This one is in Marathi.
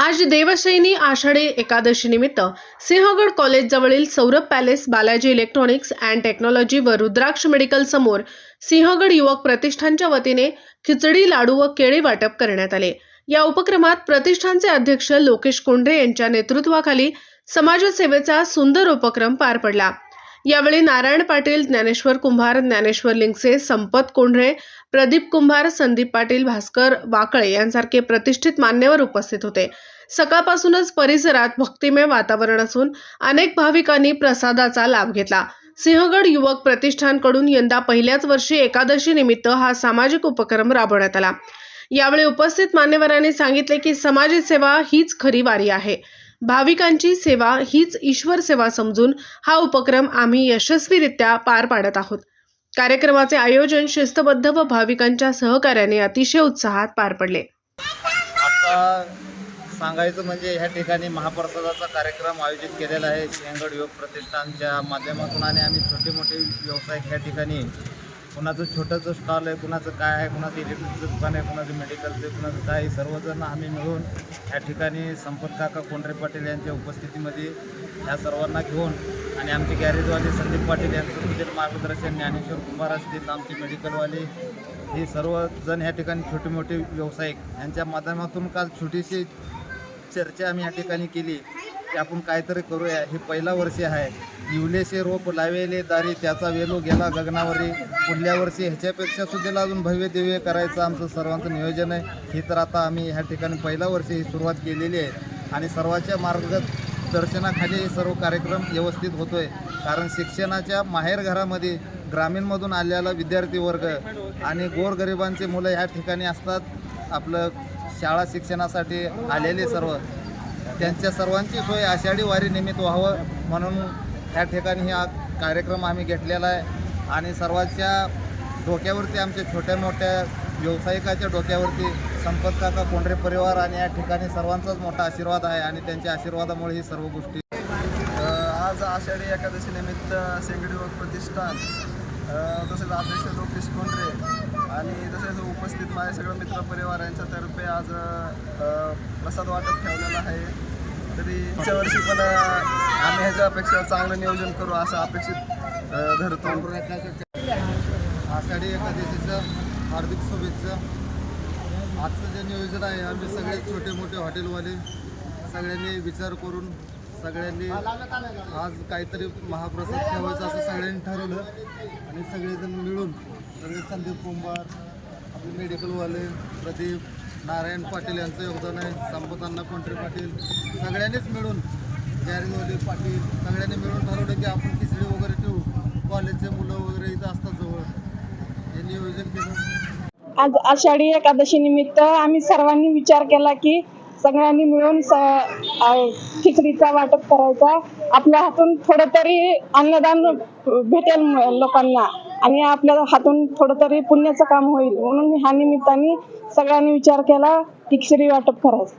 आज देवशैनी आषाढी एकादशी निमित्त Sinhagad कॉलेजजवळील Saurabh palace Balaji electronics and technology व रुद्राक्ष मेडिकल समोर सिंहगड युवक प्रतिष्ठानच्या वतीने खिचडी लाडू व केळी वाटप करण्यात आले. या उपक्रमात प्रतिष्ठानचे अध्यक्ष लोकेश कोंढरे यांच्या नेतृत्वाखाली समाजसेवेचा सुंदर उपक्रम पार पडला. यावेळी नारायण पाटील ज्ञानेश्वर कुंभार ज्ञानेश्वर लिंगसे संपत कोंढरे प्रदीप कुंभार संदीप पाटील भास्कर वाकळे यांसारखे प्रतिष्ठित मान्यवर उपस्थित होते. सकाळपासूनच परिसरात भक्तिमय वातावरण असून अनेक भाविकांनी प्रसादाचा लाभ घेतला. सिंहगड युवक प्रतिष्ठानकडून यंदा पहिल्याच वर्षी एकादशी निमित्त हा सामाजिक उपक्रम राबवण्यात आला. यावेळी उपस्थित मान्यवरांनी सांगितले की समाज सेवा हीच खरी वारी आहे. भाविकांची सेवा हीच ईश्वर सेवा समजून हा उपक्रम आम्ही यशस्वीरित्या पार पाडत आहोत. कार्यक्रमाचे आयोजन शिस्तबद्ध व भाविकांच्या सहकार्याने अतिशय उत्साहात पार पडले. आता सांगायचं म्हणजे ह्या ठिकाणी महाप्रसादाचा कार्यक्रम आयोजित केलेला आहे. सिंहगड योग प्रतिष्ठानच्या माध्यमातून आणि आम्ही छोटे मोठे व्यावसायिक ह्या ठिकाणी कुणाचं छोटंसं स्टॉल आहे कुणाचं काय आहे कुणाचं इलेक्ट्रिकचं दुकान आहे कुणाचं मेडिकलचं कुणाचं काय आहे, सर्वजण आम्ही मिळून ह्या ठिकाणी संपत काका कोंडरे पाटील यांच्या उपस्थितीमध्ये ह्या सर्वांना घेऊन आणि आमचे गॅरेजवाले संदीप पाटील यांचं सुधीर मार्गदर्शन ज्ञानेश्वर कुमार असतील आमचे मेडिकलवाले हे सर्वजण ह्या ठिकाणी छोटे मोठे व्यावसायिक. यांच्या माध्यमातून काल छोटीशी चर्चा आम्ही या ठिकाणी केली. आपण काहीतरी करूया. हे पहिला वर्षी आहे. इवलेसे रोप लावेले दारी त्याचा वेलो गेला गगनावरी. पुढल्या वर्षी ह्याच्यापेक्षा सुद्धा अजून भव्य दिव्य करायचं आमचं सर्वांचं नियोजन आहे. हे तर आता आम्ही ह्या ठिकाणी पहिल्या वर्षी ही सुरुवात केलेली आहे. आणि सर्वांच्या मार्गदर्शनाखाली दर्शनाखाली सर्व कार्यक्रम व्यवस्थित होतोय. कारण शिक्षणाच्या माहेरघरामध्ये ग्रामीणमधून आलेला विद्यार्थी वर्ग आणि गोरगरिबांचे मुलं ह्या ठिकाणी असतात. आपलं शाळा शिक्षणासाठी आलेले सर्व. त्यांच्या सर्वांची सोय आषाढी वारी निमित्त व्हावं म्हणून ह्या ठिकाणी हा कार्यक्रम आम्ही घेतलेला आहे. आणि सर्वांच्या डोक्यावरती आमच्या छोट्या मोठ्या व्यावसायिकाच्या डोक्यावरती संपत काका कोंढरे परिवार आणि या ठिकाणी सर्वांचाच मोठा आशीर्वाद आहे आणि त्यांच्या आशीर्वादामुळे ही सर्व गोष्टी. आज आषाढी एकादशी निमित्त सेंगडी प्रतिष्ठान तसेच अध्यक्ष लोकेश कोंढरे आणि तसेच उपस्थित माझे सगळ्या मित्रपरिवार यांच्यातर्फे आज प्रसाद वाटप ठेवलेला आहे. तरी पुढच्या वर्षी पण आम्ही ह्याच्या अपेक्षा चांगलं नियोजन करू असं अपेक्षित धरतो. आषाढी एकादशीचं हार्दिक शुभेच्छा. आजचं जे नियोजन आहे आम्ही सगळे छोटे मोठे हॉटेलवाले सगळ्यांनी विचार करून सगळ्यांनी आज काहीतरी महाप्रसाद ठेवायचा असं सगळ्यांनी ठरवलं. आणि सगळेजण मिळून सगळे संदीप कुंभार आपले मेडिकलवाले प्रदीप नारायण पाटील यांचं योगदान आहे. संपतांना कोंटरे पाटील. सगळ्यांनीच मिळून गॅरेजवाले पाटील सगळ्यांनी मिळून ठरवलं की आपण खिचडी वगैरे ठेवू. कॉलेजचे मुलं वगैरे इथं असतात जवळ. हे नियोजन केलं. आज आषाढी एकादशी निमित्त आम्ही सर्वांनी विचार केला की सगळ्यांनी मिळून स खिचडीचा वाटप करायचा. आपल्या हातून थोडं तरी अन्नदान भेटेल लोकांना. आणि आपल्या हातून थोडं तरी पुण्याचं काम होईल. म्हणून ह्या निमित्ताने सगळ्यांनी विचार केला की खिचडी वाटप करायचं.